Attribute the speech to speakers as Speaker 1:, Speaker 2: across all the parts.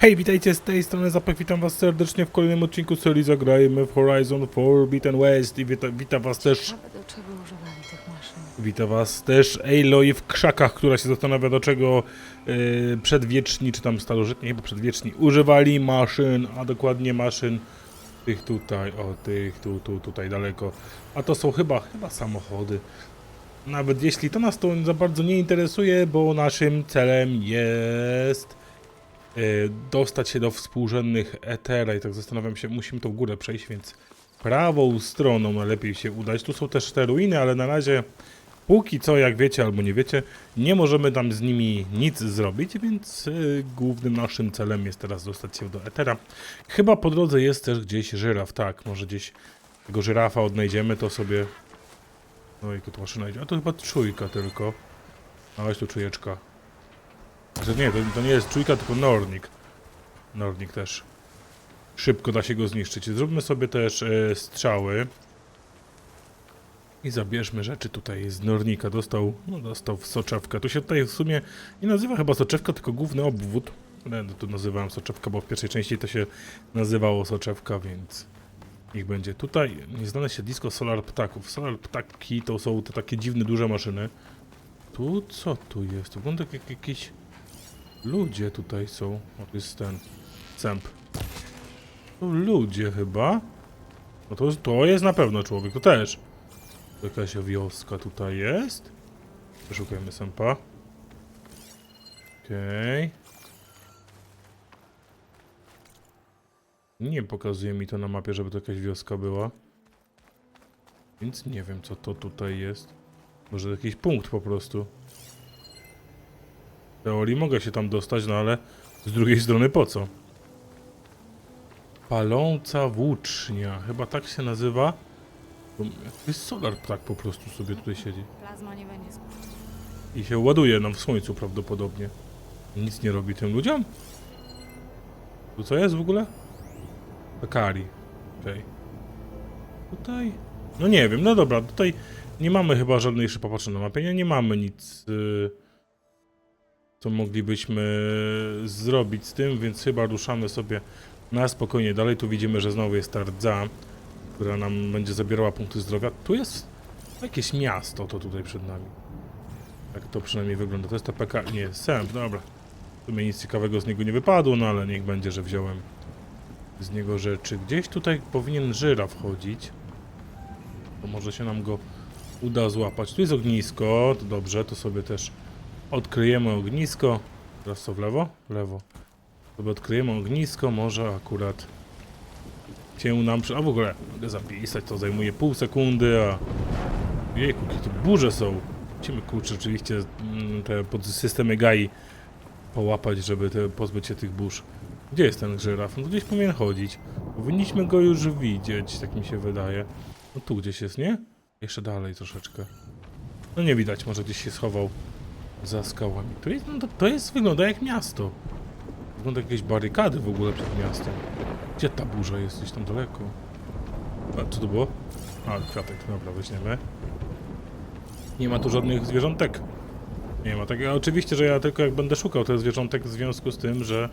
Speaker 1: Hej, witajcie z tej strony witam was serdecznie w kolejnym odcinku serii Zagrajmy w Horizon Forbidden West i wita, wita was też,
Speaker 2: do czego używali tych maszyn.
Speaker 1: wita was też Aloy w krzakach, która się zastanawia do czego yy, przedwieczni, czy tam starożytni, chyba przedwieczni, używali maszyn, a dokładnie maszyn tych tutaj, o tych tu, tu, tutaj daleko, a to są chyba, chyba samochody. Nawet jeśli to nas to za bardzo nie interesuje, bo naszym celem jest dostać się do współrzędnych Etera i tak zastanawiam się, musimy tą górę przejść, więc prawą stroną najlepiej się udać. Tu są też te ruiny, ale na razie póki co, jak wiecie albo nie wiecie, nie możemy tam z nimi nic zrobić, więc e, głównym naszym celem jest teraz dostać się do Etera. Chyba po drodze jest też gdzieś żyraf, tak, może gdzieś tego żyrafa odnajdziemy, to sobie... No i tu maszyna idzie, a to chyba trójka tylko. A tu czujeczka. Że nie, to, to nie jest czujka, tylko Nornik. Nornik też. Szybko da się go zniszczyć. Zróbmy sobie też e, strzały. I zabierzmy rzeczy tutaj z Nornika. Dostał, no dostał soczewkę. Tu się tutaj w sumie nie nazywa chyba soczewka, tylko główny obwód. Będę tu nazywałem soczewka, bo w pierwszej części to się nazywało soczewka, więc niech będzie. Tutaj nieznane siedlisko solar ptaków. Solar ptaki to są te takie dziwne, duże maszyny. Tu co tu jest? Wygląda jak jakiś... Ludzie tutaj są. O, tu jest ten cemp. To ludzie chyba. No to, to jest na pewno człowiek, to też. Jakaś wioska tutaj jest. Przeszukajmy sępa. Okej. Nie pokazuje mi to na mapie, żeby to jakaś wioska była. Więc nie wiem, co to tutaj jest. Może jakiś punkt po prostu. Teorii mogę się tam dostać, no ale z drugiej strony po co? Paląca włócznia. Chyba tak się nazywa. Jakiś solar ptak po prostu sobie tutaj siedzi.
Speaker 2: Plazma nie będzie.
Speaker 1: I się ładuje nam w słońcu prawdopodobnie. Nic nie robi tym ludziom? Tu co jest w ogóle? Bakari. Okej. Tutaj? No nie wiem, no dobra, tutaj nie mamy chyba żadnej, jeszcze popatrzę na mapie, nie, nie mamy nic, y, co moglibyśmy zrobić z tym, więc chyba ruszamy sobie na spokojnie dalej. Tu widzimy, że znowu jest ta rdza, która nam będzie zabierała punkty zdrowia. Tu jest jakieś miasto, to tutaj przed nami. Tak to przynajmniej wygląda. To jest ta PK... Nie, sęp, dobra. W sumie nic ciekawego z niego nie wypadło, no ale niech będzie, że wziąłem z niego rzeczy. Gdzieś tutaj powinien żyraf chodzić. To może się nam go uda złapać. Tu jest ognisko, to dobrze, to sobie też odkryjemy ognisko. Co, w lewo? W lewo. Sobie odkryjemy ognisko, może akurat się nam... A w ogóle, mogę zapisać, to zajmuje pół sekundy, a... Jejku, jakie tu burze są. Musimy kurczę rzeczywiście mm, te podsystemy GAI połapać, żeby te, pozbyć się tych burz. Gdzie jest ten żyraf? No gdzieś powinien chodzić. Powinniśmy go już widzieć, tak mi się wydaje. No tu gdzieś jest, nie? Jeszcze dalej troszeczkę. No nie widać, może gdzieś się schował za skałami. To jest, no to, to jest, wygląda jak miasto. Wygląda jak jakieś barykady w ogóle przed miastem. Gdzie ta burza jest? Gdzieś tam daleko. A co to było? A, kwiatek, dobra, weźmiemy. Nie ma tu żadnych zwierzątek. Nie ma tak. Oczywiście, że ja tylko jak będę szukał tych zwierzątek w związku z tym, że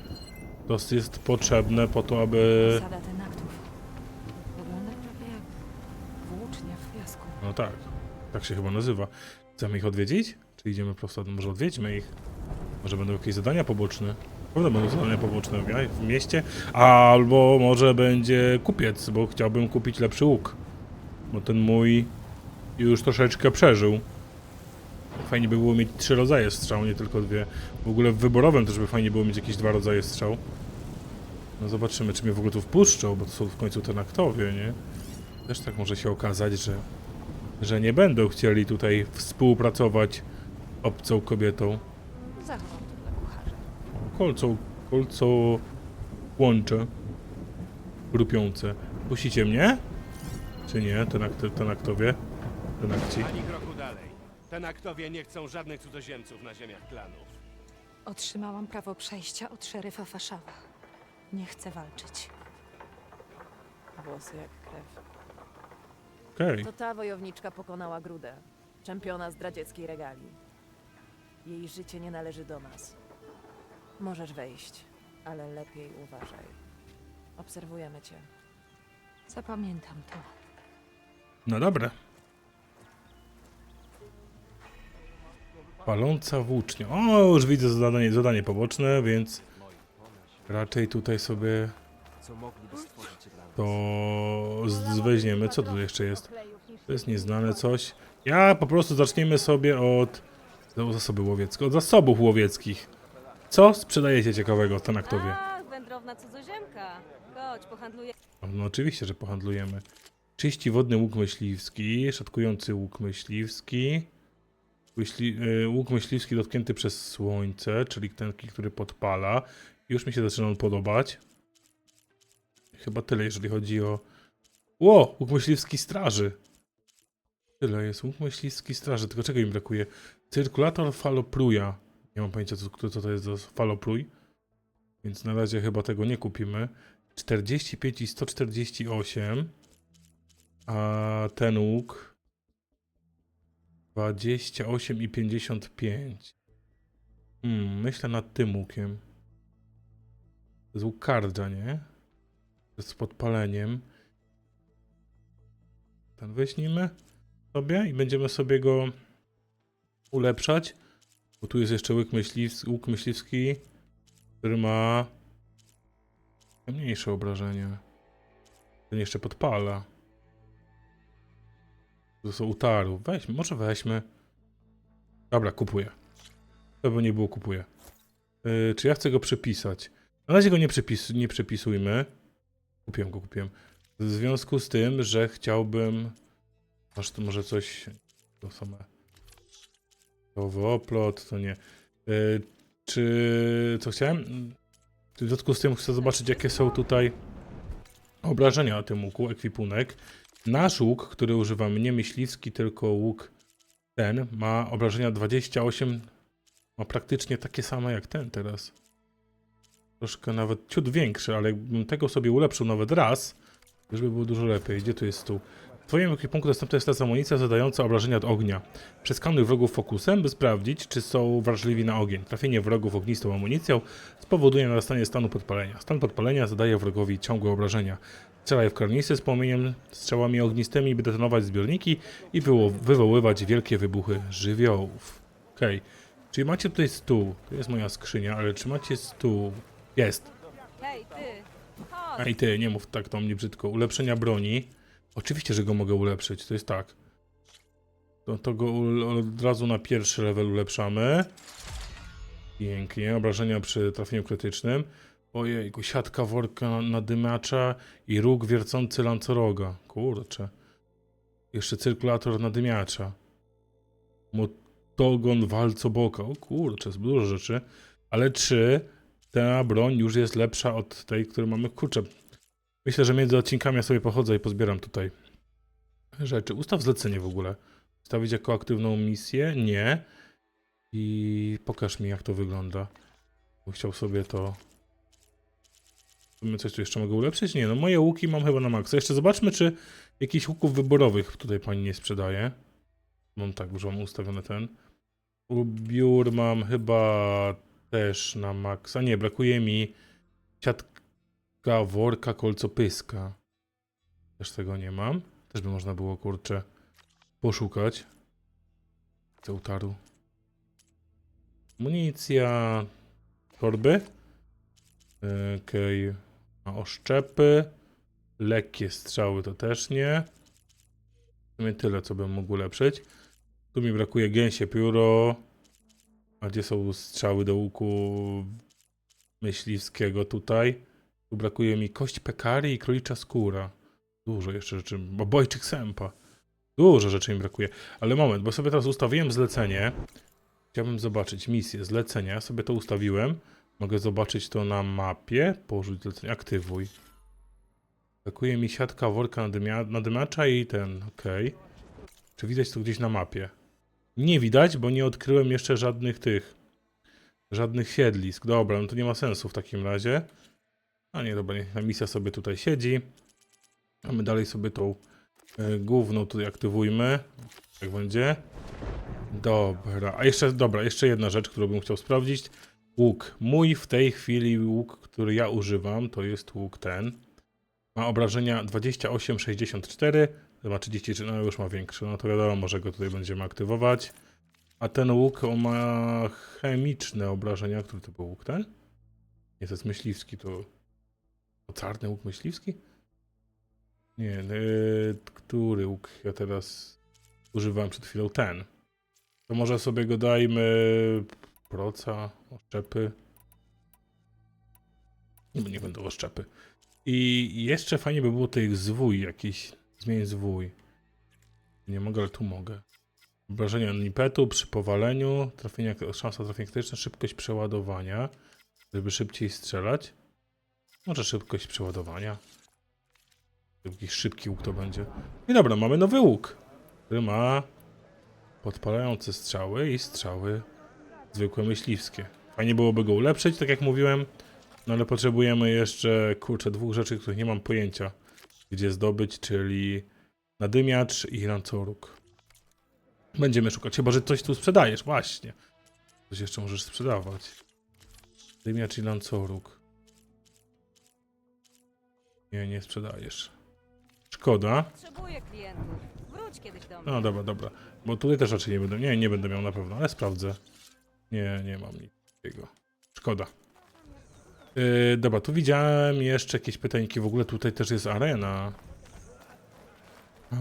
Speaker 1: to jest potrzebne po to, aby. No tak. Tak się chyba nazywa. Chcemy ich odwiedzić? Idziemy prosto? Może odwiedźmy ich? Może będą jakieś zadania poboczne? Pewno będą zadania poboczne w mieście. Albo może będzie kupiec, bo chciałbym kupić lepszy łuk. Bo ten mój już troszeczkę przeżył. Fajnie by było mieć trzy rodzaje strzał, nie tylko dwie. W ogóle w wyborowym też by fajnie było mieć jakieś dwa rodzaje strzał. No zobaczymy, czy mnie w ogóle tu wpuszczą, bo to są w końcu ten aktowie, nie? Też tak może się okazać, że, że nie będą chcieli tutaj współpracować obcą kobietą.
Speaker 2: Zachowam to dla kucharza.
Speaker 1: Kolco, kolco łącze grupiące. Puścicie mnie? Czy nie? Ten, akt, ten aktowie? Ten akci?
Speaker 3: Ani kroku dalej. Tenaktowie nie chcą żadnych cudzoziemców na ziemiach klanów.
Speaker 2: Otrzymałam prawo przejścia od szeryfa Faszawa. Nie chcę walczyć.
Speaker 4: Włosy jak krew.
Speaker 1: Okej.
Speaker 4: To ta wojowniczka pokonała Grudę, czempiona zdradzieckiej regalii. Jej życie nie należy do nas. Możesz wejść. ale lepiej uważaj. Obserwujemy cię.
Speaker 2: Zapamiętam to.
Speaker 1: No dobra. Paląca włócznia. O, już widzę zadanie, zadanie poboczne, więc raczej tutaj sobie to z- weźmiemy. Co tu jeszcze jest? To jest nieznane coś. Ja po prostu zaczniemy sobie od od zasoby łowieckie, od zasobów łowieckich. Co sprzedajecie ciekawego Tanaktowie?
Speaker 5: Ach, wędrowna cudzoziemka. Chodź, pohandluję.
Speaker 1: No oczywiście, że pohandlujemy. Czyści wodny łuk myśliwski, szatkujący łuk myśliwski, myśli, y, łuk myśliwski dotknięty przez słońce, czyli ten, który podpala. Już mi się zaczyna on podobać. Chyba tyle, jeżeli chodzi o... Ło! Łuk myśliwski straży. Tyle jest. Łuk myśliwski straży. Tylko czego im brakuje? Cyrkulator falopluja. Nie mam pojęcia, co, co to jest za falopluj. Więc na razie chyba tego nie kupimy. 45 i 148. A ten łuk 28 i 55. Hmm, myślę nad tym łukiem. Jest łuk kardża, nie? Z podpaleniem. Ten weźmiemy sobie i będziemy sobie go ulepszać. Bo tu jest jeszcze łuk, myśliws łuk myśliwski, który ma Mniejsze obrażenie. Ten jeszcze podpala. To są utaru. Weźmy, może weźmy. Dobra, kupuję. To by nie było, kupuję. Yy, czy ja chcę go przepisać? Na razie go nie, przepis nie. Kupiłem go, kupiłem. W związku z tym, że chciałbym... Masz tu może coś... To same... To oplot, to nie. Yy, czy... Co chciałem? W związku z tym chcę zobaczyć, jakie są tutaj obrażenia na tym łuku, ekwipunek. Nasz łuk, który używamy, nie myśliwski, tylko łuk ten, ma obrażenia 28, ma praktycznie takie same jak ten teraz. Troszkę nawet ciut większy, ale jakbym tego sobie ulepszył nawet raz, już by było dużo lepiej. Gdzie tu jest stół? W twoim ekwipunku dostępna jest teraz amunicja zadająca obrażenia od ognia. Przeskanuj wrogów fokusem, by sprawdzić, czy są wrażliwi na ogień. Trafienie wrogów ognistą amunicją spowoduje narastanie stanu podpalenia. Stan podpalenia zadaje wrogowi ciągłe obrażenia. Strzelaj w karnisy z płomieniem, strzałami ognistymi, by detonować zbiorniki i wywo- wywoływać wielkie wybuchy żywiołów. Okej. Czyli macie tutaj stół. Tu jest moja skrzynia, ale czy macie stół? Jest.
Speaker 5: Hej, ty! Chodź!
Speaker 1: Ej ty, nie mów tak do mnie brzydko. Ulepszenia broni. Oczywiście, że go mogę ulepszyć, to jest tak. To, to go od razu na pierwszy level ulepszamy. Pięknie, obrażenia przy trafieniu krytycznym. Ojejku, siatka worka nadymacza i róg wiercący lancoroga. Kurczę. Jeszcze cyrkulator nadymiacza. Motogon walcoboka. O kurczę, jest dużo rzeczy. Ale czy ta broń już jest lepsza od tej, którą mamy? Kurczę, Myślę, że między odcinkami ja sobie pochodzę i pozbieram tutaj rzeczy. Ustaw zlecenie w ogóle. Stawić jako aktywną misję? Nie. I pokaż mi, jak to wygląda. Bo chciał sobie to... My coś tu jeszcze mogę ulepszyć? Nie, no moje łuki mam chyba na maksa. Jeszcze zobaczmy, czy jakichś łuków wyborowych tutaj pani nie sprzedaje. Mam tak, już mam ustawiony ten. Ubiór mam chyba też na maksa. Nie, brakuje mi siatka Ka, worka, kolcopyska. Też tego nie mam. Też by można było, kurczę, poszukać. Co utarł? Amunicja. Torby. Okej. Okay. Oszczepy. Lekkie strzały to też nie. W tyle, co bym mógł ulepszyć. Tu mi brakuje gęsie pióro. A gdzie są strzały do łuku myśliwskiego tutaj? Brakuje mi kość pekary i królicza skóra. Dużo jeszcze rzeczy. Bo bojczyk sępa. Dużo rzeczy mi brakuje. Ale moment, bo sobie teraz ustawiłem zlecenie. Chciałbym zobaczyć misję, zlecenia. Sobie to ustawiłem. Mogę zobaczyć to na mapie. Porzuć zlecenie, aktywuj. Brakuje mi siatka worka nadymacza i ten, okej. Czy widać to gdzieś na mapie? Nie widać, bo nie odkryłem jeszcze żadnych tych. Żadnych siedlisk. Dobra, no to nie ma sensu w takim razie. A nie, dobra, niech ta misja sobie tutaj siedzi. A my dalej sobie tą y, główną tutaj aktywujmy. Jak będzie. Dobra, a jeszcze, dobra, jeszcze jedna rzecz, którą bym chciał sprawdzić. Łuk. Mój w tej chwili łuk, który ja używam, to jest łuk ten. Ma obrażenia 28,64. Ma 33, no już ma większy. No to wiadomo, że go tutaj będziemy aktywować. A ten łuk on ma chemiczne obrażenia. Który to był łuk ten? Nie, to jest myśliwski. To, czarny łuk myśliwski? Nie, yy, który łuk ja teraz używałem przed chwilą? Ten. To może sobie go dajmy proca, oszczepy. Nie, nie będą oszczepy. I jeszcze fajnie by było tych zwój jakiś. Zmień zwój. Nie mogę, ale tu mogę. Obrażenia impetu przy powaleniu, trafienia, szansa trafienia krytyczna, szybkość przeładowania, żeby szybciej strzelać. Może szybkość przeładowania. Jakiś szybki łuk to będzie. I dobra, mamy nowy łuk, który ma podpalające strzały i strzały zwykłe myśliwskie. Fajnie byłoby go ulepszyć, tak jak mówiłem, no ale potrzebujemy jeszcze, kurczę, dwóch rzeczy, których nie mam pojęcia, gdzie zdobyć, czyli nadymiacz i rancoruk. Będziemy szukać, chyba że coś tu sprzedajesz, właśnie. Coś jeszcze możesz sprzedawać. Nadymiacz i rancoruk. Nie, nie sprzedajesz. Szkoda.
Speaker 5: Potrzebuję klientów. Wróć kiedyś do mnie.
Speaker 1: No dobra, dobra. Bo tutaj też raczej nie będę. Nie, nie będę miał na pewno, ale sprawdzę. Nie, nie mam nic takiego. Szkoda. Yy, dobra, tu widziałem jeszcze jakieś pytańki. W ogóle tutaj też jest arena.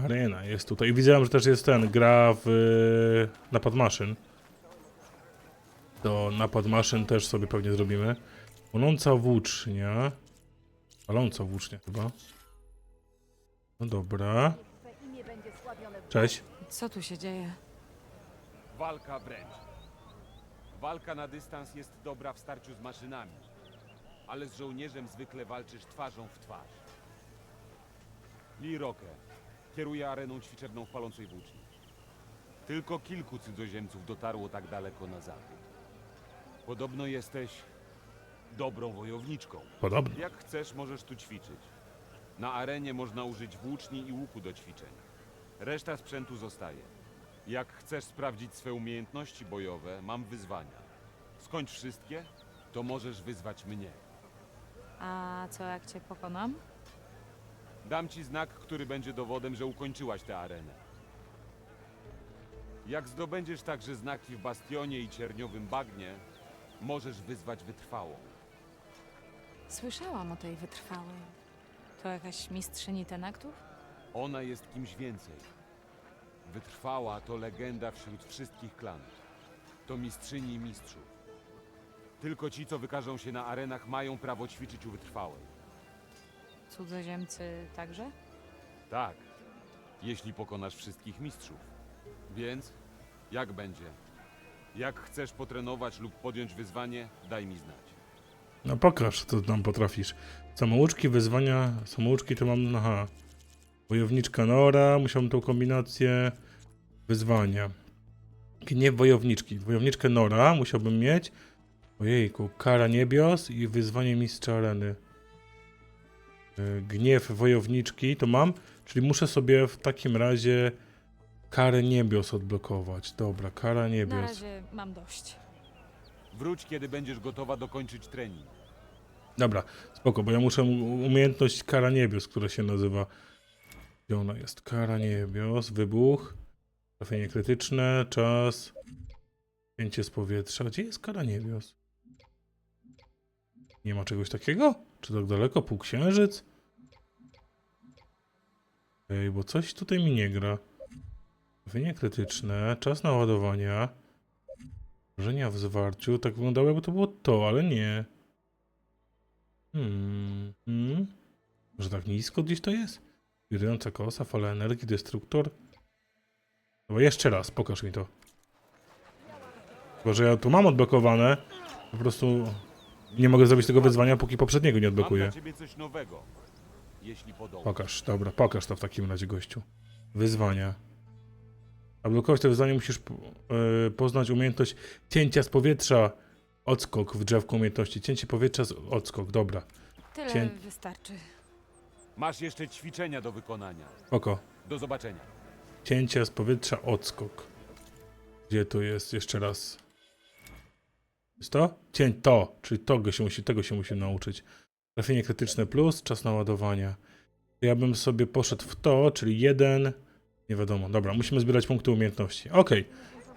Speaker 1: Arena jest tutaj. I widziałem, że też jest ten, gra w yy, napad maszyn. To napad maszyn też sobie pewnie zrobimy. Płonąca włócznia. Paląca włócznia chyba. No dobra. Cześć.
Speaker 2: Co tu się dzieje?
Speaker 3: Walka wręcz. Walka na dystans jest dobra w starciu z maszynami, ale z żołnierzem zwykle walczysz twarzą w twarz. Lee Roque kieruje areną ćwiczebną w palącej włóczni. Tylko kilku cudzoziemców dotarło tak daleko na zachód. Podobno jesteś dobrą wojowniczką.
Speaker 1: Podobno.
Speaker 3: Jak chcesz, możesz tu ćwiczyć. Na arenie można użyć włóczni i łuku do ćwiczeń. Reszta sprzętu zostaje. Jak chcesz sprawdzić swe umiejętności bojowe, mam wyzwania. Skończ wszystkie, to możesz wyzwać mnie.
Speaker 2: A co jak cię pokonam?
Speaker 3: Dam ci znak, który będzie dowodem, że ukończyłaś tę arenę. Jak zdobędziesz także znaki w Bastionie i Cierniowym Bagnie, możesz wyzwać wytrwałą.
Speaker 2: Słyszałam o tej wytrwałej. To jakaś mistrzyni tenaktów?
Speaker 3: Ona jest kimś więcej. Wytrwała to legenda wśród wszystkich klanów. To mistrzyni mistrzów. Tylko ci, co wykażą się na arenach, mają prawo ćwiczyć u wytrwałej.
Speaker 2: Cudzoziemcy także?
Speaker 3: Tak, jeśli pokonasz wszystkich mistrzów. Więc, jak będzie? Jak chcesz potrenować lub podjąć wyzwanie, daj mi znać.
Speaker 1: No pokaż, co tam potrafisz. Samouczki, wyzwania, samouczki to mam, aha. Wojowniczka Nora, musiałbym tą kombinację. Wyzwania. Gniew wojowniczki. Wojowniczkę Nora musiałbym mieć. Ojejku, kara niebios i wyzwanie mistrza areny. Y, Gniew wojowniczki to mam, czyli muszę sobie w takim razie karę niebios odblokować. Dobra, kara
Speaker 2: Na
Speaker 1: niebios.
Speaker 2: razie mam dość.
Speaker 3: Wróć, kiedy będziesz gotowa dokończyć trening.
Speaker 1: Dobra, spoko, bo ja muszę umiejętność kara niebios, która się nazywa. Gdzie ona jest? Kara niebios, wybuch, trafienie krytyczne, czas, pięcie z powietrza. Gdzie jest kara niebios? Nie ma czegoś takiego? Czy tak daleko? Półksiężyc? Ej, bo coś tutaj mi nie gra. Trafienie krytyczne, czas naładowania, wrażenia w zwarciu. Tak wyglądało, jakby to było to, ale nie. Hmm. hmm. Może tak nisko gdzieś to jest? Wirująca kosa, fala energii, destruktor. Dobra, jeszcze raz, pokaż mi to. Chyba, że ja tu mam odblokowane. Po prostu nie mogę zrobić tego wyzwania, póki poprzedniego nie odblokuję. Pokaż, dobra, pokaż to w takim razie, gościu. Wyzwania. Odblokować to wyzwanie musisz e, poznać umiejętność cięcia z powietrza. Odskok w drzewku umiejętności. Cięcie powietrza z odskok, dobra.
Speaker 2: Tyle
Speaker 1: Cię-
Speaker 2: wystarczy.
Speaker 3: Masz jeszcze ćwiczenia do wykonania.
Speaker 1: Oko.
Speaker 3: Do zobaczenia.
Speaker 1: Cięcie z powietrza, odskok. Gdzie to jest? Jeszcze raz. Jest to? Cień to, czyli tego się musi, tego się musi nauczyć. Trafienie krytyczne plus, czas naładowania. Ja bym sobie poszedł w to, czyli jeden. Nie wiadomo. Dobra, musimy zbierać punkty umiejętności. Okej,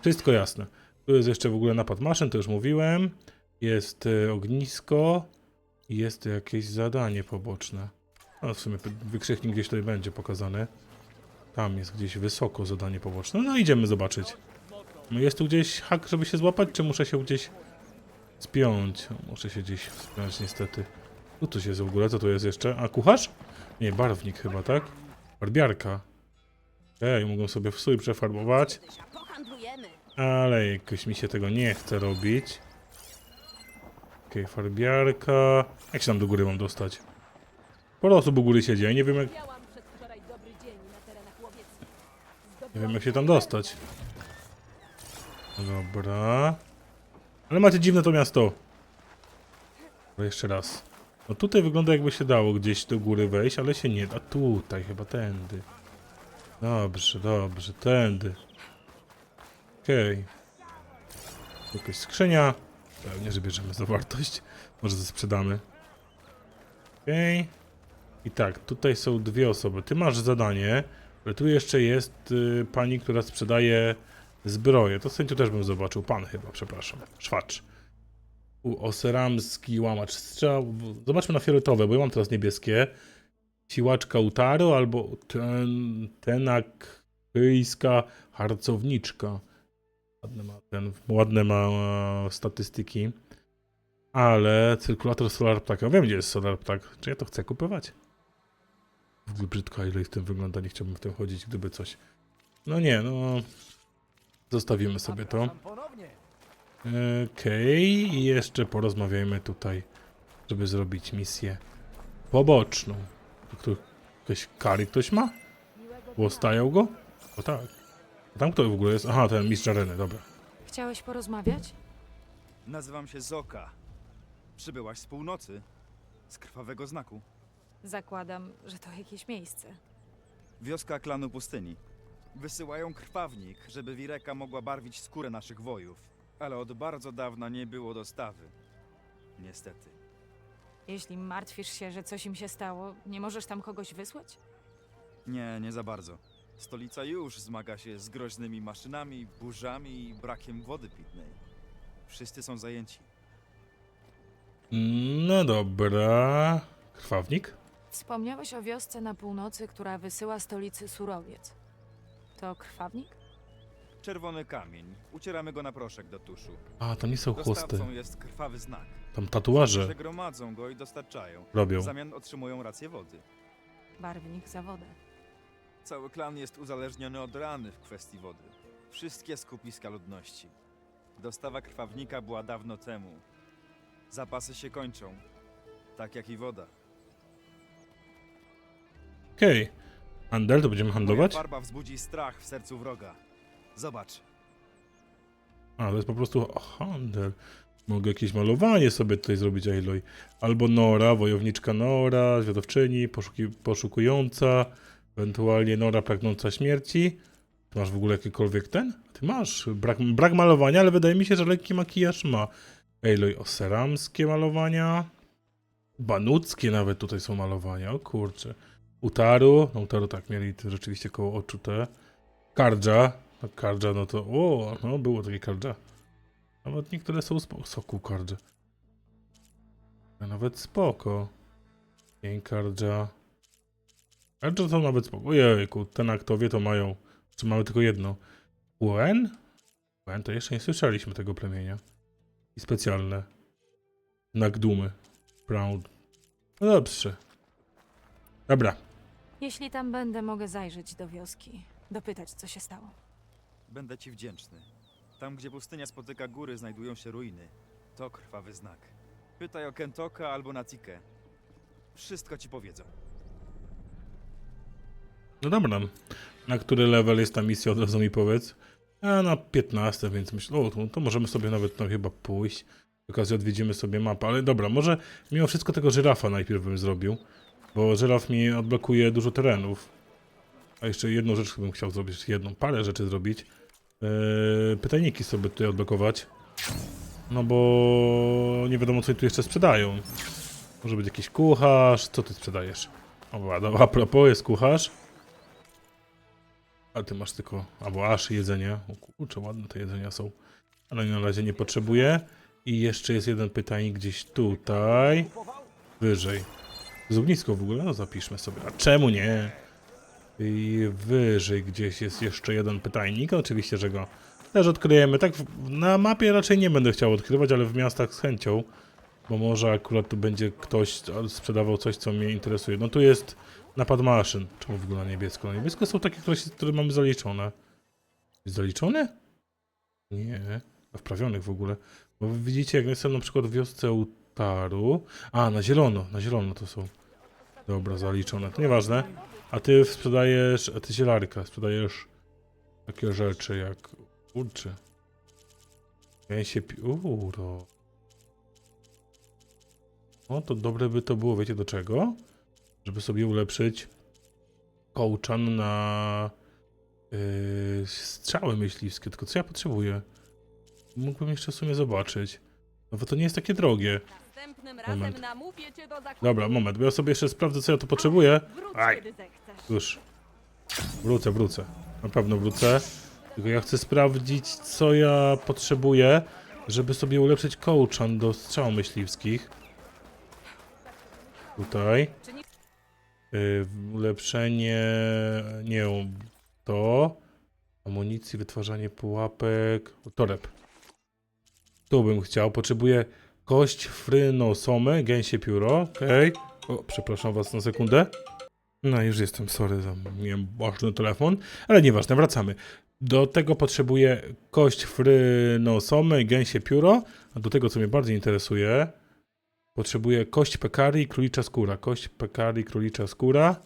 Speaker 1: wszystko jasne. Tu jest jeszcze w ogóle napad maszyn, to już mówiłem. Jest y, ognisko. Jest jakieś zadanie poboczne. No w sumie wykrzyknik gdzieś tutaj będzie pokazany. Tam jest gdzieś wysoko zadanie poboczne. No idziemy zobaczyć. No jest tu gdzieś hak, żeby się złapać, czy muszę się gdzieś spiąć? Muszę się gdzieś spiąć niestety. Tu coś jest w ogóle, co tu jest jeszcze? A kucharz? Nie, barwnik chyba, tak? Barbiarka. Ej, mogą sobie w stój przefarbować. Ale jakoś mi się tego nie chce robić. Okej, farbiarka. Jak się tam do góry mam dostać? Sporo osób u góry siedzi, ja nie wiem jak... Nie wiem jak się tam dostać. Dobra. Ale macie dziwne to miasto. Dobra, jeszcze raz. No tutaj wygląda jakby się dało gdzieś do góry wejść, ale się nie da. Tutaj chyba tędy. Dobrze, dobrze, tędy. Okej. Jakaś skrzynia. Pewnie, że bierzemy zawartość. Może to sprzedamy. Okej. I tak, tutaj są dwie osoby. Ty masz zadanie, ale tu jeszcze jest y, pani, która sprzedaje zbroję. To sędziu też bym zobaczył. Pan chyba, przepraszam. Szwacz. U Oseramski łamacz strzał. Zobaczmy na fioletowe, bo ja mam teraz niebieskie. Siłaczka Utaru albo ten, tenakryjska harcowniczka. Ładne ma, ten, ładne ma e, statystyki. Ale cyrkulator Solar Ptaka. Wiem, gdzie jest Solar Ptak. Czy ja to chcę kupować? W ogóle brzydko, ile w tym wygląda. Nie chciałbym w tym chodzić, gdyby coś. No nie, no. Zostawimy sobie to. Okej, i jeszcze porozmawiajmy tutaj, żeby zrobić misję poboczną. Tu jakieś kary ktoś ma? Łostają go? O tak. A tam kto w ogóle jest? Aha, ten mistrz areny, dobra.
Speaker 2: Chciałeś porozmawiać?
Speaker 6: Nazywam się Zoka. Przybyłaś z północy, z krwawego znaku.
Speaker 2: Zakładam, że to jakieś miejsce.
Speaker 6: Wioska klanu pustyni. Wysyłają krwawnik, żeby Wireka mogła barwić skórę naszych wojów, ale od bardzo dawna nie było dostawy. Niestety.
Speaker 2: Jeśli martwisz się, że coś im się stało, nie możesz tam kogoś wysłać?
Speaker 6: Nie, nie za bardzo. Stolica już zmaga się z groźnymi maszynami, burzami i brakiem wody pitnej. Wszyscy są zajęci.
Speaker 1: No dobra. Krwawnik?
Speaker 2: Wspomniałeś o wiosce na północy, która wysyła stolicy surowiec. To krwawnik?
Speaker 6: Czerwony kamień. Ucieramy go na proszek do tuszu.
Speaker 1: A, to nie są chłosty.
Speaker 6: Dostawcą jest krwawy znak.
Speaker 1: Tam tatuaże
Speaker 6: Przegromadzą go i dostarczają.
Speaker 1: robią.
Speaker 6: W zamian otrzymują rację wody.
Speaker 2: Barwnik za wodę.
Speaker 6: Cały klan jest uzależniony od rany w kwestii wody. Wszystkie skupiska ludności. Dostawa krwawnika była dawno temu. Zapasy się kończą. Tak jak i woda.
Speaker 1: Okej. Handel, to będziemy
Speaker 6: Moja
Speaker 1: handlować?
Speaker 6: farba wzbudzi strach w sercu wroga. Zobacz.
Speaker 1: A, to jest po prostu handel. Mogę jakieś malowanie sobie tutaj zrobić, Aloy. Albo Nora, wojowniczka Nora, zwiadowczyni, poszuki, poszukująca, ewentualnie Nora pragnąca śmierci. Masz w ogóle jakikolwiek ten? Ty masz. Brak, brak malowania, ale wydaje mi się, że lekki makijaż ma. Aloy, oseramskie malowania. Banuckie nawet tutaj są malowania, o kurczę. Utaru, no Utaru tak, mieli rzeczywiście koło oczu te. Kardża, no Kardża, no to, o, no było takie Kardża. Nawet niektóre są spoko, soku Kardża. A nawet spoko. Pień Kardża. Kardża są nawet spoko. Ojejku, ten aktowie to mają, czy mamy tylko jedno. Uen? Uen, to jeszcze nie słyszeliśmy tego plemienia. I specjalne. Nagdumy. Proud. No dobrze. Dobra.
Speaker 2: Jeśli tam będę, mogę zajrzeć do wioski. Dopytać, co się stało.
Speaker 6: Będę ci wdzięczny. Tam, gdzie pustynia spotyka góry, znajdują się ruiny. To krwawy znak. Pytaj o Kentoka albo Natikę. Wszystko ci powiedzą.
Speaker 1: No dobra. Na który level jest ta misja, od razu mi powiedz. A na 15, więc myślę, o, to, możemy sobie nawet tam chyba pójść. Przy okazji odwiedzimy sobie mapę, ale dobra, może mimo wszystko tego żyrafa najpierw bym zrobił. Bo żyraf mi odblokuje dużo terenów. A jeszcze jedną rzecz bym chciał zrobić, jedną, parę rzeczy zrobić. Eee, pytajniki sobie tutaj odblokować. No bo nie wiadomo co tu jeszcze sprzedają. Może być jakiś kucharz. Co ty sprzedajesz? O, ładno. a propos jest kucharz. A ty masz tylko, albo aż jedzenie. O kurczę, ładne te jedzenia są. Ale na razie nie potrzebuję. I jeszcze jest jeden pytanie gdzieś tutaj. Wyżej. Z ognisko w ogóle? No zapiszmy sobie. A czemu nie? I wyżej gdzieś jest jeszcze jeden pytajnik. Oczywiście, że go też odkryjemy. Tak na mapie raczej nie będę chciał odkrywać, ale w miastach z chęcią. Bo może akurat tu będzie ktoś sprzedawał coś, co mnie interesuje. No tu jest napad maszyn. Czemu w ogóle niebiesko? Na niebiesko są takie, które, mamy zaliczone. Zaliczone? Nie. Wprawionych w ogóle. Bo widzicie, jak jestem na przykład w wiosce Utaru. A, na zielono. Na zielono to są. Dobra, zaliczone. To nieważne. A ty sprzedajesz, a ty zielarka, sprzedajesz takie rzeczy jak, kurczę, gęsie pióro. O, to dobre by to było, wiecie do czego? Żeby sobie ulepszyć kołczan na yy, strzały myśliwskie, tylko co ja potrzebuję? Mógłbym jeszcze w sumie zobaczyć. No bo to nie jest takie drogie.
Speaker 5: Następnym
Speaker 1: Moment.
Speaker 5: razem namówię cię do zakupu.
Speaker 1: Dobra, moment, bo ja sobie jeszcze sprawdzę co ja tu potrzebuję.
Speaker 5: Wróć,
Speaker 1: Aj.
Speaker 5: kiedy zechcesz.
Speaker 1: Już. Wrócę, wrócę. Na pewno wrócę. Tylko ja chcę sprawdzić, co ja potrzebuję, żeby sobie ulepszyć kołczan do strzał myśliwskich. Tutaj. Y, ulepszenie... Nie, to. Amunicji, wytwarzanie pułapek. Toreb. Tu bym chciał. Potrzebuję kość frynosome, gęsie pióro. Okej. O, przepraszam was na sekundę. No już jestem, sorry, za miałem ważny telefon, ale nieważne, wracamy. Do tego potrzebuję kość frynosome i gęsie pióro, a do tego, co mnie bardziej interesuje, potrzebuję kość pekari i królicza skóra. Kość pekari, królicza skóra,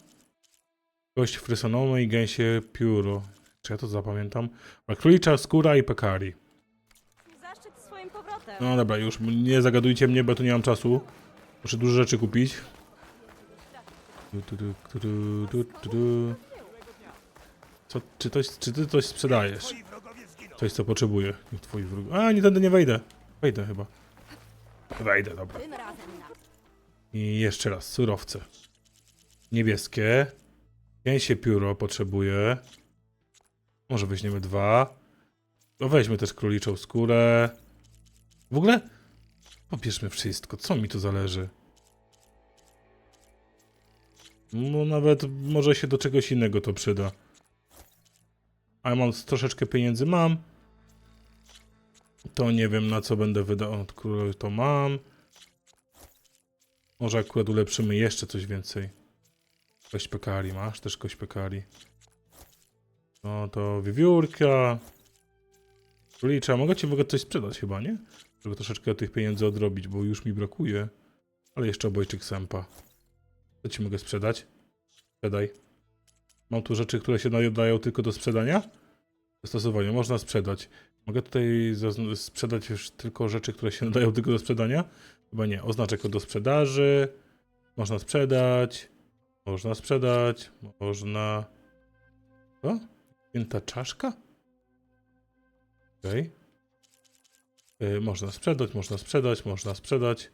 Speaker 1: kość frysonome i gęsie pióro. Czy ja to zapamiętam? Królicza skóra i pekari. No dobra, już nie zagadujcie mnie, bo tu nie mam czasu. Muszę dużo rzeczy kupić. Tu, tu, tu, tu, tu, tu, tu. Co, czy, coś, czy ty coś sprzedajesz? Coś, co potrzebuję. Niech Twoi wróg... A, nie tędy nie wejdę. Wejdę chyba. Wejdę, dobra.
Speaker 5: Tym razem na
Speaker 1: I jeszcze raz, surowce. Niebieskie. Gęsie pióro potrzebuję. Może weźmiemy dwa. No weźmy też króliczą skórę. W ogóle pobierzmy wszystko. Co mi tu zależy? No nawet może się do czegoś innego to przyda. A ja mam troszeczkę pieniędzy, mam. To nie wiem na co będę wydał. O, króle to mam. Może akurat ulepszymy jeszcze coś więcej. Kość pekari, masz też kość pekari. No to wiewiórka. Królicza, mogę ci mogę coś sprzedać chyba, nie? Żeby troszeczkę tych pieniędzy odrobić, bo już mi brakuje. Ale jeszcze obojczyk sępa. Co ci mogę sprzedać? Sprzedaj. Mam tu rzeczy, które się nadają tylko do sprzedania? Zastosowania, można sprzedać. Mogę tutaj sprzedać już tylko rzeczy, które się nadają tylko do sprzedania? Chyba nie. Oznaczek do sprzedaży. Można sprzedać. Można sprzedać. Można... Co? Pięta czaszka? Okej. Y, można sprzedać, można sprzedać, można sprzedać.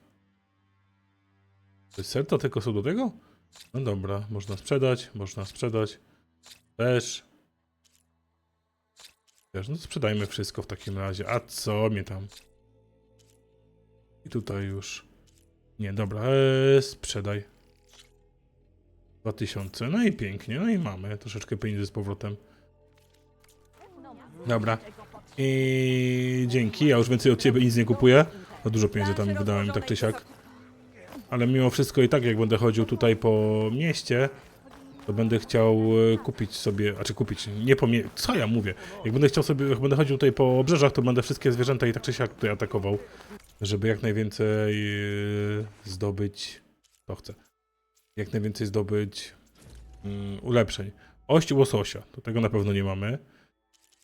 Speaker 1: To jest Ser to tylko są do tego? No dobra, można sprzedać, można sprzedać. Też. Też, no sprzedajmy wszystko w takim razie. A co mnie tam? I tutaj już. Nie, dobra, eee, sprzedaj. 2000, no i pięknie, no i mamy troszeczkę pieniędzy z powrotem. Dobra. I dzięki, ja już więcej od ciebie nic nie kupuję. Za dużo pieniędzy tam wydałem, tak czy siak. Ale mimo wszystko i tak, jak będę chodził tutaj po mieście, to będę chciał e, kupić sobie, a czy kupić, nie po mie- co ja mówię? Jak będę chciał sobie, jak będę chodził tutaj po obrzeżach, to będę wszystkie zwierzęta i tak czy siak tutaj atakował, żeby jak najwięcej e, zdobyć, to chcę, jak najwięcej zdobyć mm, ulepszeń. Ość łososia, to tego na pewno nie mamy.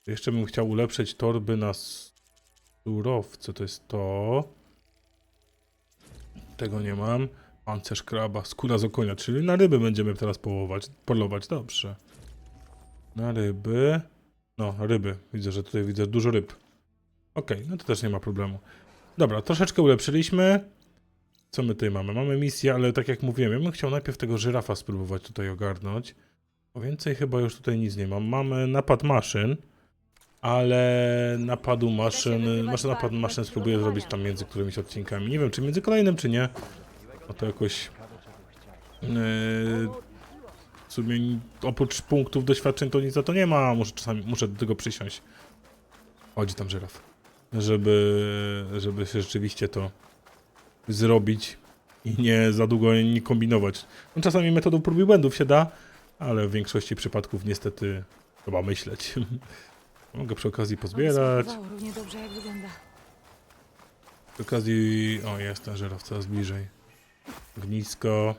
Speaker 1: Jeszcze bym chciał ulepszyć torby na surowce, to jest to. Tego nie mam. Pancerz kraba, skóra z okonia, czyli na ryby będziemy teraz połować, polować, dobrze. Na ryby. No, ryby. Widzę, że tutaj widzę dużo ryb. Okej, no to też nie ma problemu. Dobra, troszeczkę ulepszyliśmy. Co my tutaj mamy? Mamy misję, ale tak jak mówiłem, ja bym chciał najpierw tego żyrafa spróbować tutaj ogarnąć. Bo więcej chyba już tutaj nic nie mam. Mamy napad maszyn, ale napadu maszyn, znaczy napad maszyn spróbuję zrobić tam między którymiś odcinkami. Nie wiem, czy między kolejnym, czy nie. No to jakoś... Yy, w sumie oprócz punktów doświadczeń to nic za to nie ma. Muszę czasami, muszę do tego przysiąść. Chodzi tam żyraf. Żeby, żeby się rzeczywiście to zrobić i nie za długo nie kombinować. No, czasami metodą prób i błędów się da, ale w większości przypadków niestety trzeba myśleć. Mogę przy okazji pozbierać.
Speaker 2: Równie dobrze, jak wygląda.
Speaker 1: Przy okazji... O, jest ten żyraf coraz bliżej. Gnisko.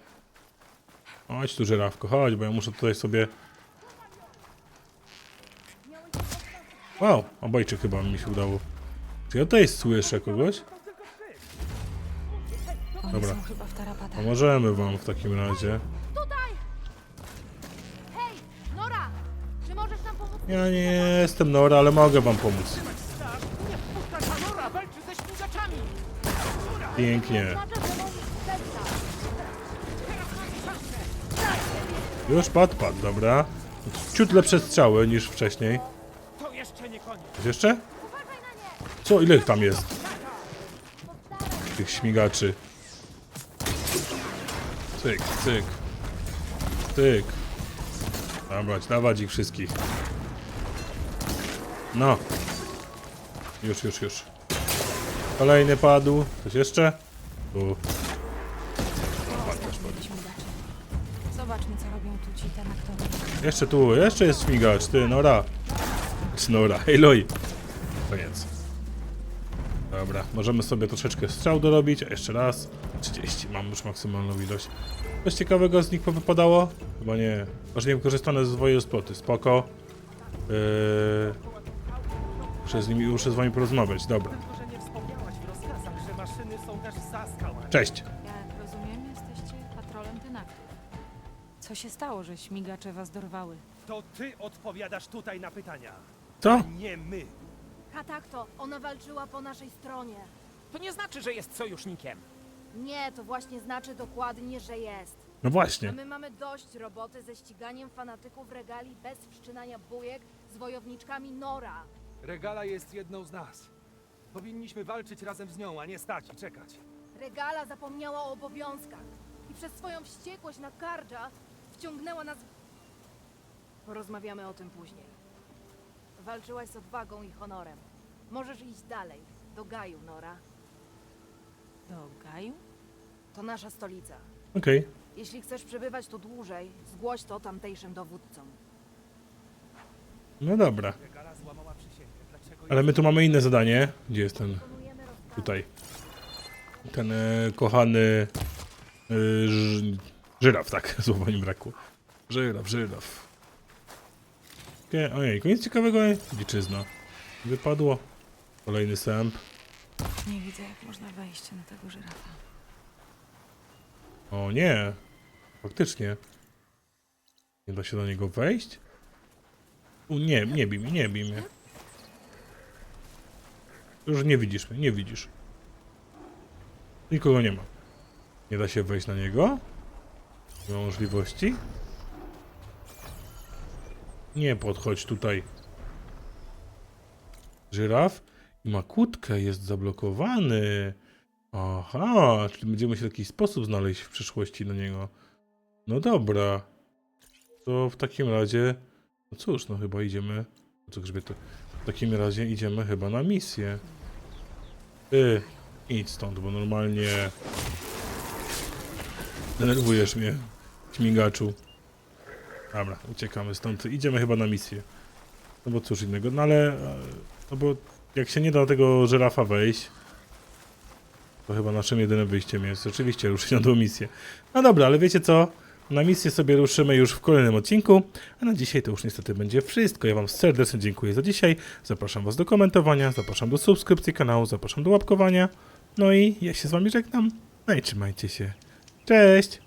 Speaker 1: Chodź tu żyrafko, chodź, bo ja muszę tutaj sobie... Wow, obojczyk chyba mi się udało. Czy ja tutaj słyszę kogoś?
Speaker 2: Oni
Speaker 1: Dobra.
Speaker 2: są chyba w tarapatach.
Speaker 1: Pomożemy wam w takim razie.
Speaker 5: Hej, Nora! Czy możesz nam?
Speaker 1: Ja nie jestem Nora, ale mogę wam pomóc. Pięknie. Już padł, padł, dobra. Ciut lepsze strzały niż wcześniej.
Speaker 7: To jeszcze nie koniec.
Speaker 1: Jeszcze? Co? Ile tam jest? Tych śmigaczy. Cyk, cyk. Cyk. Dawać, dawać ich wszystkich. No. Już, już, już. Kolejny padł. Coś jeszcze? Tu.
Speaker 2: Zobaczmy, co robią tu ci tenaktory.
Speaker 1: Jeszcze tu, jeszcze jest śmigacz, ty, Nora. Czy Nora, Aloy. Koniec. Dobra, możemy sobie troszeczkę strzał dorobić, a jeszcze raz. 30, mam już maksymalną ilość. Coś ciekawego z nich wypadało? Chyba nie. Może nie wykorzystane zwoje sploty, spoko. Yy... Muszę z nimi, muszę z wami porozmawiać, dobra.
Speaker 7: Tylko, że nie wspomniałaś w rozkazach, że maszyny są też za skałami.
Speaker 1: Cześć.
Speaker 2: Jak rozumiem, jesteście patrolem tenaktów. Co się stało, że śmigacze was dorwały?
Speaker 7: To ty odpowiadasz tutaj na pytania,
Speaker 1: Co?
Speaker 7: nie my.
Speaker 5: Katakto, ona walczyła po naszej stronie.
Speaker 7: To nie znaczy, że jest sojusznikiem.
Speaker 5: Nie, to właśnie znaczy dokładnie, że jest.
Speaker 1: No
Speaker 5: A
Speaker 1: właśnie.
Speaker 5: my mamy dość roboty ze ściganiem fanatyków regali bez wszczynania bujek z wojowniczkami Nora.
Speaker 8: Regala jest jedną z nas. Powinniśmy walczyć razem z nią, a nie stać i czekać.
Speaker 5: Regala zapomniała o obowiązkach i przez swoją wściekłość na Kardża wciągnęła nas... Porozmawiamy o tym później. Walczyłaś z odwagą i honorem. Możesz iść dalej, do Gaju, Nora.
Speaker 2: Do Gaju?
Speaker 5: To nasza stolica.
Speaker 1: Okej.
Speaker 5: Jeśli chcesz przebywać tu dłużej, zgłoś to tamtejszym dowódcom.
Speaker 1: No dobra. Ale my tu mamy inne zadanie. Gdzie jest ten? Tutaj. Ten e, kochany e, żyraf, tak, słowa mi brakło. Żyraf, żyraf. Okay, ojej, nic ciekawego, dziczyzna. Wypadło. Kolejny sęp.
Speaker 2: Nie widzę, jak można wejść na tego żyrafa.
Speaker 1: O nie, faktycznie. Nie da się do niego wejść? U, nie, nie bij mnie, nie bij mnie. Już nie widzisz mnie, nie widzisz. Nikogo nie ma. Nie da się wejść na niego? Nie ma możliwości? Nie podchodź tutaj. Żyraf i ma kłódkę, jest zablokowany. Aha, czyli będziemy się w jakiś sposób znaleźć w przyszłości na niego. No dobra. To w takim razie. No cóż, no chyba idziemy. Co grzbietu? W takim razie idziemy chyba na misję. Ty, idź stąd, bo normalnie. Denerwujesz mnie, śmigaczu. Dobra, uciekamy stąd. Idziemy chyba na misję. No bo cóż innego. No ale. No bo jak się nie da tego żyrafa wejść. To chyba naszym jedynym wyjściem jest oczywiście ruszyć na tą misję. No dobra, ale wiecie co? Na misję sobie ruszymy już w kolejnym odcinku, a na dzisiaj to już niestety będzie wszystko. Ja Wam serdecznie dziękuję za dzisiaj. Zapraszam Was do komentowania, zapraszam do subskrypcji kanału, zapraszam do łapkowania. No i ja się z Wami żegnam. No i trzymajcie się. Cześć!